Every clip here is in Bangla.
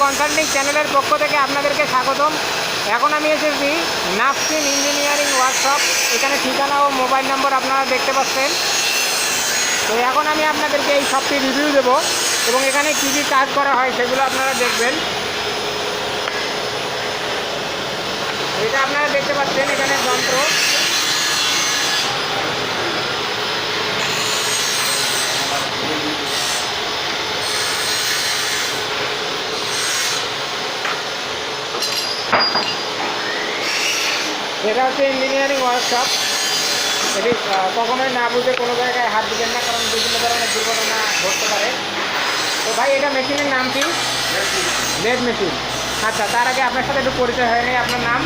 কনসাল্টিং চ্যানেলের পক্ষ থেকে আপনাদেরকে স্বাগতম। এখন আমি এসেছি নাফসিন ইঞ্জিনিয়ারিং ওয়ার্কশপ। এখানে ঠিকানা ও মোবাইল নম্বর আপনারা দেখতে পাচ্ছেন। তো এখন আমি আপনাদেরকে এই শপটি রিভিউ দেবো এবং এখানে কী কী কাজ করা হয় সেগুলো আপনারা দেখবেন। এটা আপনারা দেখতে পাচ্ছেন এখানে যন্ত্র। এটা হচ্ছে ইঞ্জিনিয়ারিং ওয়ার্কশপ এটি কখনোই না বুঝে কোনো জায়গায় হাত দিবেন না কারণ বিভিন্ন ধরনের দুর্ঘটনা ঘটতে পারে। তো ভাই এটা মেশিনের নাম কি? লেড মেশিন আচ্ছা তার আগে আপনার সাথে একটু পরিচয় হয়নি আপনার নাম?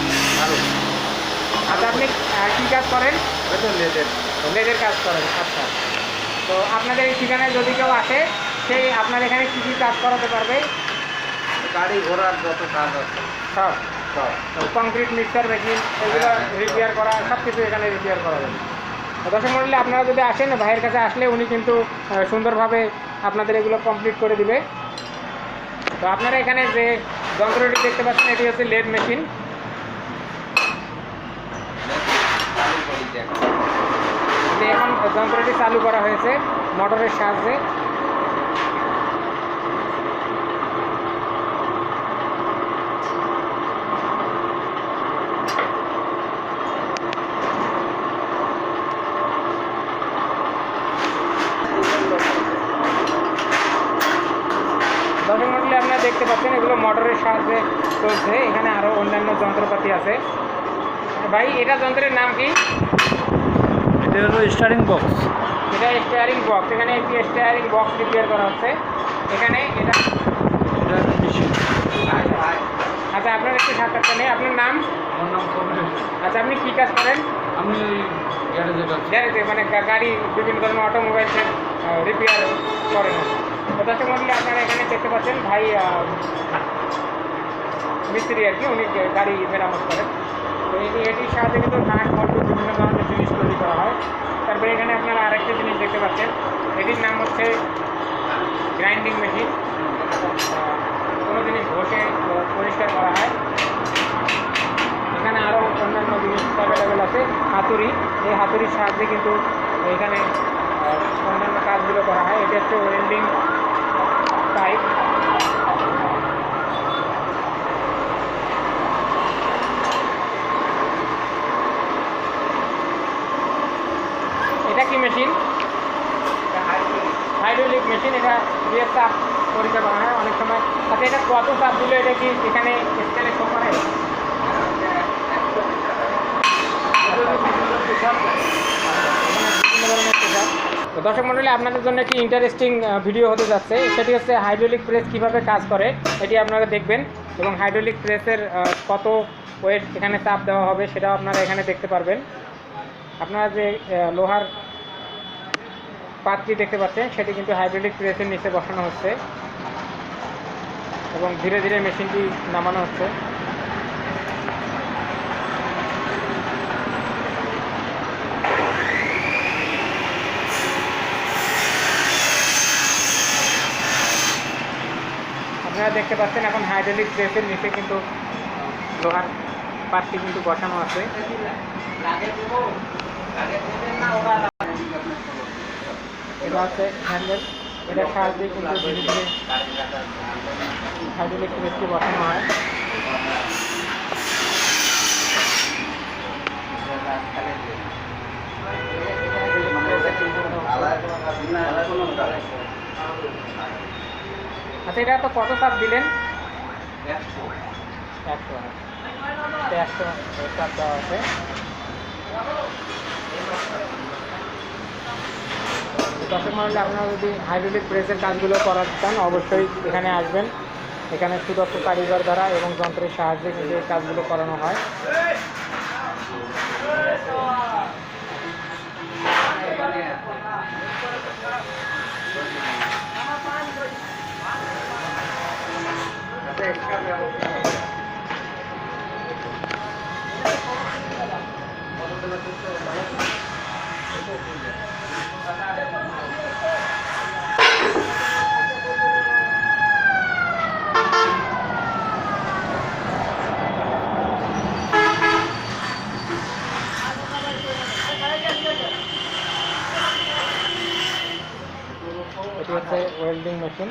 আচ্ছা আপনি কী কাজ করেন? লেডের কাজ করেন আচ্ছা। তো আপনাদের এই ঠিকানায় যদি কেউ আসে সেই আপনার এখানে কী কী কাজ করাতে পারবে? গাড়ি ঘোড়ার যত কাজ আছে। সব কংক্রিট মিক্সার মেশিন এগুলো হ্যাঁ, হ্যাঁ। রিপেয়ার করা সব কিছু এখানে রিপেয়ার করা যাবে। দর্শক মন্ডলী আপনারা যদি আসেন ভাইয়ের কাছে আসলে উনি কিন্তু সুন্দরভাবে আপনাদের এগুলো কমপ্লিট করে দিবে। তো আপনারা এখানে যে যন্ত্রটি দেখতে পাচ্ছেন এটি হচ্ছে লেড মেশিন এখন যন্ত্রটি চালু করা হয়েছে মোটরের সাহায্যে দর্শক মন্ডলী আপনারা দেখতে পাচ্ছেন এগুলো মোটরের সাহায্যে চলছে। এখানে আরও অন্যান্য যন্ত্রপাতি আছে। ভাই এটা যন্ত্রের নাম কি? এটা হলো স্টারিং বক্স এটা স্টেয়ারিং বক্স এখানে একটি স্টেয়ারিং বক্স রিপেয়ার করা হচ্ছে। এখানে এটা আচ্ছা আপনার একটু সাক্ষাৎকার নেই আপনার নাম? আচ্ছা আপনি কী কাজ করেন? আমি। গ্যারেজে মানে গাড়ি বিভিন্ন ধরনের অটোমোবাইলসের রিপেয়ার করেন তো দর্শক আপনারা এখানে দেখতে পাচ্ছেন ভাই মিস্ত্রি আর কি, উনি গাড়ি মেরামত করেন। তো এটি এটির সাহায্যে কিন্তু নাট বল্টু বিভিন্ন ধরনের জিনিস তৈরি করা হয়। তারপরে এখানে আপনারা আরেকটা জিনিস দেখতে পাচ্ছেন। এটির নাম হচ্ছে গ্রাইন্ডিং মেশিন কোনো জিনিস ঘষে, পরিষ্কার করা হয়। এখানে আরও অন্যান্য জিনিস অ্যাভেলেবেল আছে, হাতুড়ি। এই হাতুড়ির সাহায্যে কিন্তু এখানে অন্যান্য কাজগুলো করা হয়। এটা হচ্ছে ওয়েল্ডিং পাইপ এটা কি মেশিন হাইড্রোলিক মেশিন এটা দিয়ে চাপ পরীক্ষা করা হয় অনেক সময়। আচ্ছা এটা কত চাপ দিলে এটা কি এখানে স্কেলে শো করে তো দর্শক মণ্ডলী আপনাদের জন্য একটি ইন্টারেস্টিং ভিডিও হতে যাচ্ছে। সেটি হচ্ছে হাইড্রোলিক প্রেস কীভাবে কাজ করে, এটি আপনারা দেখবেন। এবং হাইড্রোলিক প্রেসের কত ওয়েট এখানে চাপ দেওয়া হবে, সেটাও আপনারা এখানে দেখতে পারবেন। আপনারা যে লোহার পাতটি দেখতে পাচ্ছেন, সেটি কিন্তু হাইড্রোলিক প্রেসের নিচে বসানো হচ্ছে। এবং ধীরে ধীরে মেশিনটি নামানো হচ্ছে। আপনারা দেখতে পাচ্ছেন এখন হাইড্রোলিক প্রেসের নিচে কিন্তু লোহার পাতটি কিন্তু বসানো আছে। এটা হচ্ছে হ্যান্ডেল এটার সাহায্যে কিন্তু হাইড্রোলিক প্রেসটি বসানো হয়। আচ্ছা এটা তো কত চাপ দিলেন? একশো। একশো। চাপ দেওয়া আছে। দর্শক মন্ডলী আপনারা যদি হাইড্রোলিক প্রেসের কাজগুলো করাতে চান অবশ্যই এখানে আসবেন। এখানে সুদক্ষ কারিগর দ্বারা এবং যন্ত্রের সাহায্যে কিন্তু এই কাজগুলো করানো হয়। এটি হচ্ছে ওয়েল্ডিং মেশিন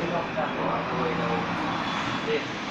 映画館の声が多くて。